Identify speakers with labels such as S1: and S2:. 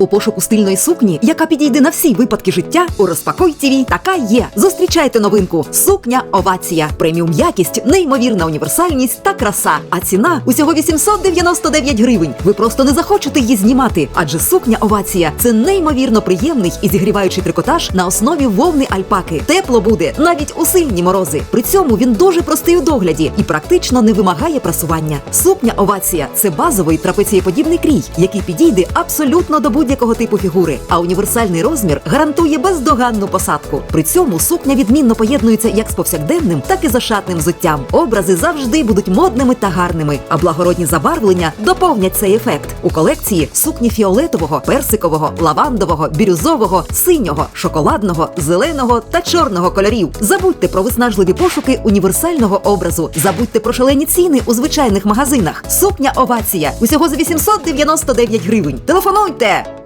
S1: У пошуку стильної сукні, яка підійде на всі випадки життя, у розпакуй ТІВІ така є. Зустрічайте новинку. Сукня Овація. Преміум якість, неймовірна універсальність та краса. А ціна усього 899 гривень. Ви просто не захочете її знімати, адже сукня Овація це неймовірно приємний і зігріваючий трикотаж на основі вовни альпаки. Тепло буде навіть у сильні морози. При цьому він дуже простий у догляді і практично не вимагає прасування. Сукня Овація це базовий трапецієподібний крій, який підійде абсолютно до будь-якого типу фігури. А універсальний розмір гарантує бездоганну посадку. При цьому сукня відмінно поєднується як з повсякденним, так і з ошатним взуттям. Образи завжди будуть модними та гарними, а благородні забарвлення доповнять цей ефект. У колекції сукні фіолетового, персикового, лавандового, бірюзового, синього, шоколадного, зеленого та чорного кольорів. Забудьте про виснажливі пошуки універсального образу. Забудьте про шалені ціни у звичайних магазинах. Сукня овація усього за 899 гривень. Телефонуйте!